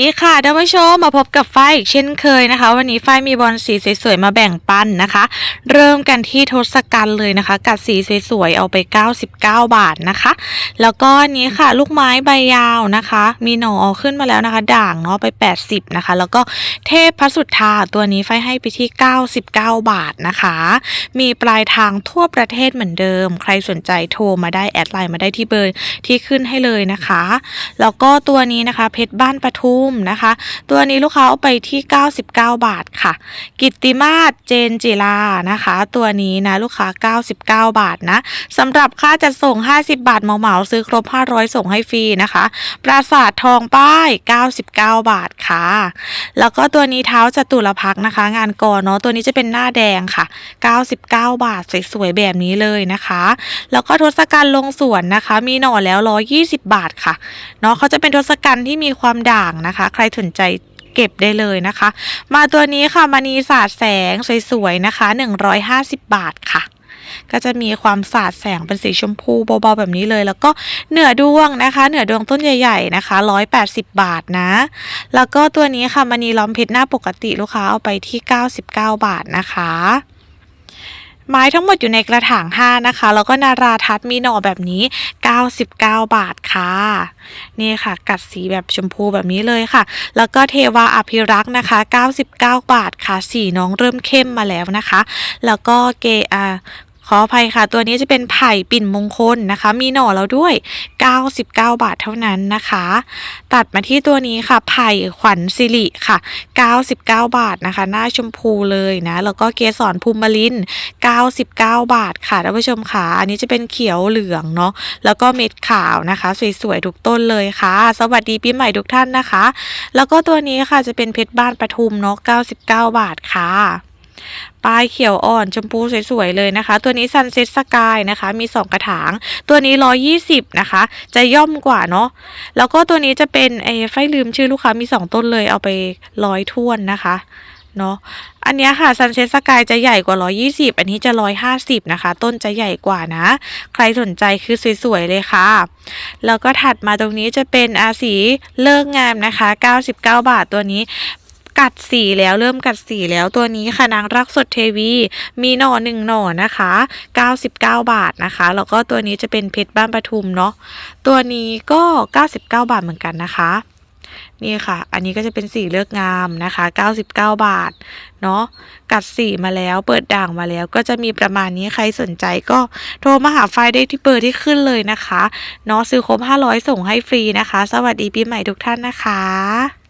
ดีค่ะท่านผู้ชมมาพบกับฝ้ายอีกเช่นเคยนะคะ วันนี้ฝ้ายมีบอลสีสวยๆมาแบ่งปันนะคะ เริ่มกันที่ทศกัณฐ์เลยนะคะ กัดสีสวยๆเอาไป 99 บาทนะคะ แล้วก็อันนี้ค่ะ ลูกไม้ใบยาวนะคะ มีหน่อขึ้นมาแล้วนะคะ ด่างเนาะไป 80 นะคะ แล้วก็เทพพระสุทธาตัวนี้ฝ้ายให้ไปที่ 99 บาทนะคะ มีปลายทางทั่วประเทศเหมือนเดิม ใครสนใจโทรมาได้แอดไลน์มาได้ที่เบอร์ที่ขึ้นให้เลยนะคะแล้วก็ตัวนี้นะคะเพชรบ้านปทุมนะคะ ตัวนี้ลูกค้าเอาไปที่ 99 บาทค่ะ กิตติมาศเจนจิลานะคะ ตัวนี้นะลูกค้า 99 บาทนะสำหรับค่าจัดส่ง 50 บาทเหมาๆซื้อครบ 500 ส่งให้ฟรีนะคะ ปราสาททองป้าย 99 บาทค่ะ แล้วก็ตัวนี้เท้าจตุรพักนะคะ งานกอเนาะตัวนี้จะเป็นหน้าแดงค่ะ 99 บาทสวยๆแบบนี้เลยนะคะ แล้วก็ทศกัณฐ์ลงสวนนะคะ มีหน่อแล้ว 120 บาทค่ะเนาะเขาจะเป็นทศกัณฐ์ที่มีความด่างนะคะใครสนใจเก็บได้เลยนะคะ มาตัวนี้ค่ะมณีสาดแสงสวยๆนะคะ 150 บาทค่ะ ก็จะมีความสาดแสงเป็นสีชมพูเบาๆแบบนี้เลย แล้วก็เหนือดวงนะคะ เหนือดวงต้นใหญ่ ๆนะคะ 180 บาทนะ แล้วก็ตัวนี้ค่ะมณีล้อมเพชรหน้าปกติลูกค้าเอาไปที่ 99 บาทนะคะ ไม้ทั้งหมดอยู่ในกระถาง 5 นะคะ แล้วก็นาราทัศมีหน่อแบบนี้ 99 บาทค่ะ นี่ค่ะ กัดสีแบบชมพูแบบนี้เลยค่ะ แล้วก็เทวาอภิรักษ์นะคะ 99 บาทค่ะ สีน้องเริ่มเข้มมาแล้วนะคะ แล้วก็เกอา ขออภัยค่ะ ตัวนี้จะเป็นไผ่ปิ่นมงคลนะคะ มีหน่อแล้วด้วย 99 บาทเท่านั้นนะคะ ตัดมาที่ตัวนี้ค่ะ ไผ่ขวัญสิริค่ะ 99 บาทนะคะ หน้าชมพูเลยนะ แล้วก็เกสรภูมิลิน 99 บาทค่ะท่านผู้ชมค่ะ อันนี้จะเป็นเขียวเหลืองเนาะ แล้วก็เม็ดขาวนะคะ สวยๆ ทุกต้นเลยค่ะ สวัสดีปีใหม่ทุกท่านนะคะ แล้วก็ตัวนี้ค่ะจะเป็นเพชรบ้านปทุมเนาะ 99 บาทค่ะ ปลายเขียวอ่อนชมพูสวยๆเลยนะคะ ตัวนี้ซันเซ็ตสกายนะคะ มี 2 กระถาง ตัวนี้ 120 นะคะ จะย่อมกว่าเนาะแล้วก็ตัวนี้จะเป็นไอ้ไฟลืมชื่อลูกค้ามี 2 ต้นเลยเอาไปร้อยท่วนนะคะเนาะอันนี้ค่ะซันเซ็ตสกายจะใหญ่กว่า 120 อันนี้จะ 150 นะคะ ต้นจะใหญ่กว่านะ ใครสนใจคือสวยๆเลยค่ะ แล้วก็ถัดมาตรงนี้จะเป็นอาสีเลิกงามนะคะ 99 บาทตัวนี้ กัดสีแล้วเริ่มกัดสีแล้วตัวนี้ค่ะนางรักสดเทวี มีหน่อหนึ่งหน่อนะคะ 99 บาทนะคะ แล้วก็ตัวนี้จะเป็นเพชรบ้านปทุมเนาะตัวนี้ก็ 99 บาทเหมือนกันนะคะ นี่ค่ะ อันนี้ก็จะเป็นสีเลือกงามนะคะ 99 บาทเนาะกัดสีมาแล้วเปิดด่างมาแล้วก็จะมีประมาณนี้ใครสนใจก็โทรมาหาไฟได้ที่เบอร์ที่ขึ้นเลยนะคะเนาะซื้อครบ 500 ส่งให้ฟรีนะคะ สวัสดีปีใหม่ทุกท่านนะคะ